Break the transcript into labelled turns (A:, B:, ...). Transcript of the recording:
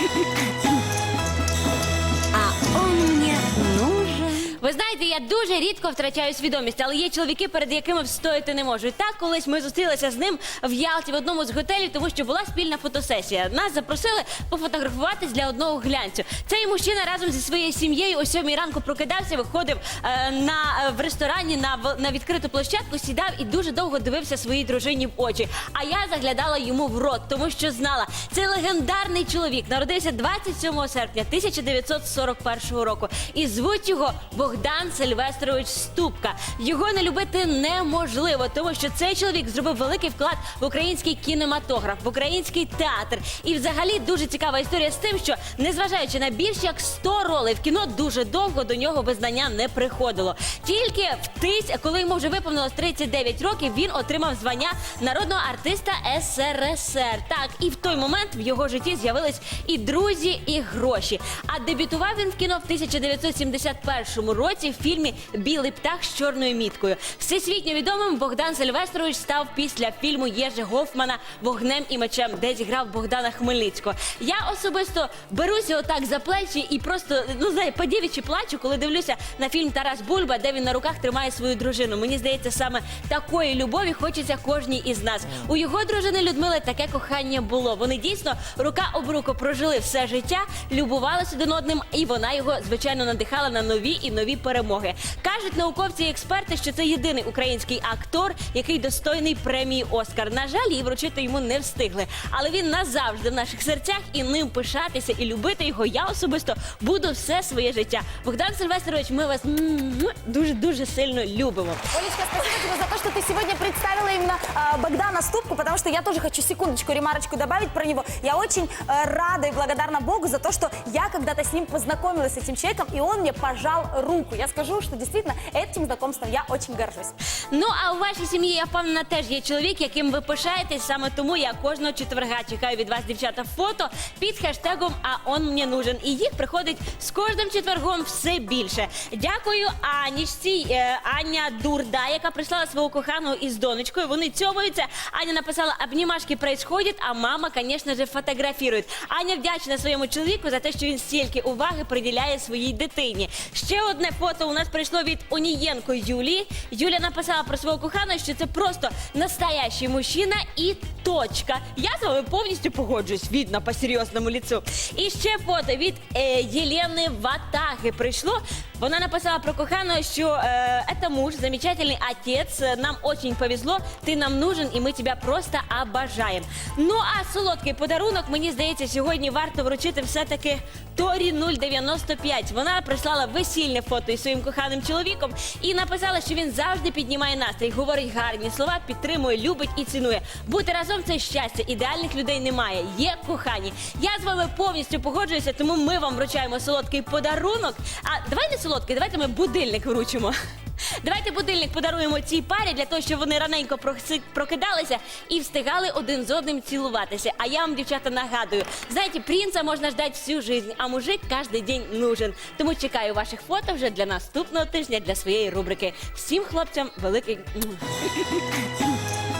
A: Yeah.
B: Ви знаєте, я дуже рідко втрачаю свідомість, але є чоловіки, перед якими встояти не можу. І так, колись ми зустрілися з ним в Ялті в одному з готелів, тому що була спільна фотосесія. Нас запросили пофотографуватись для одного глянцю. Цей мужчина разом зі своєю сім'єю о сьомій ранку прокидався, виходив е, на е, в ресторані на, на відкриту площадку, сідав і дуже довго дивився своїй дружині в очі. А я заглядала йому в рот, тому що знала, цей легендарний чоловік народився 27 серпня 1941 року. І звуть його Богдан Сильвестрович Ступка. Його не любити неможливо, тому що цей чоловік зробив великий вклад в український кінематограф, в український театр. І взагалі дуже цікава історія з тим, що незважаючи на більш як 100 ролей в кіно, дуже довго до нього визнання не приходило. Тільки в тись, коли йому вже виповнилось 39 років, він отримав звання народного артиста СРСР. Так, і в той момент в його житті з'явились і друзі, і гроші. А дебютував він в кіно в 1971 році в фільмі Білий птах з чорною міткою. Всесвітньо відомим Богдан Сильвестрович став після фільму Єжи Гофмана Вогнем і мечем, де зіграв Богдана Хмельницького. Я особисто беруся отак за плечі і просто ну знає, по плачу, коли дивлюся на фільм Тарас Бульба, де він на руках тримає свою дружину. Мені здається, саме такої любові хочеться кожній із нас. У його дружини Людмили таке кохання було. Вони дійсно рука об руку прожили все життя, любувалися один одним, і вона його звичайно надихала на нові і нові перемоги. Кажуть науковці і експерти, що це єдиний український актор, який достойний премії Оскар. На жаль, її вручити йому не встигли. Але він назавжди в наших серцях і ним пишатися і любити його. Я особисто буду все своє життя. Богдан Сильвестрович, ми вас дуже дуже сильно любимо.
C: Олечка, спасибо тебе за то, что ты сегодня представила именно а, Богдана Ступку, потому что я тоже хочу секундочку, ремарочку добавить про него. Я очень э, рада и благодарна Богу за то, что я когда-то с ним познакомилась, с этим человеком, и он мне пожал руку. Я скажу, что действительно этим знакомством я очень горжусь.
B: Ну а у вашій сім'ї я впевнена теж є чоловік, яким ви пишаєтесь. Саме тому я кожного четверга чекаю від вас, дівчата, фото під хештегом А он мені нужен. І їх приходить з кожним четвергом все більше. Дякую Анічці, е, Аня Дурда, яка прислала свого коханого із донечкою. Вони цьомуються. Аня написала обнімашки происходять, а мама, звісно ж, фотографірує. Аня вдячна своєму чоловіку за те, що він стільки уваги приділяє своїй дитині. Ще одне фото у нас прийшло від Онієнко Юлії. Юля написала про свого коханого, що це просто настоящий мужчина і точка. Я з вами повністю погоджуюсь. Видно по серйозному ліцу. І ще фото від е, Єлени Ватаги прийшло. Вона написала про коханого, що е, это муж, замечательный отец. Нам очень повезло. Ти нам нужен, і ми тебе просто обожаємо. Ну а солодкий подарунок, мені здається, сьогодні варто вручити все-таки Торі 095. Вона прислала весільне фото із своїм коханим чоловіком і написала, що він завжди піднімає настрій, говорить гарні слова, підтримує, любить і цінує. Бути разом це щастя. Ідеальних людей немає. Є кохані. Я з вами повністю погоджуюся, тому ми вам вручаємо солодкий подарунок. А давай не солодкий, давайте ми будильник вручимо. Давайте будильник подаруємо цій парі для того, щоб вони раненько проси- прокидалися і встигали один з одним цілуватися. А я вам, дівчата, нагадую, знаєте, принца можна ждати всю жизнь, а мужик кожен день нужен. Тому чекаю ваших фото вже для наступного тижня для своєї рубрики. Всім хлопцям великий.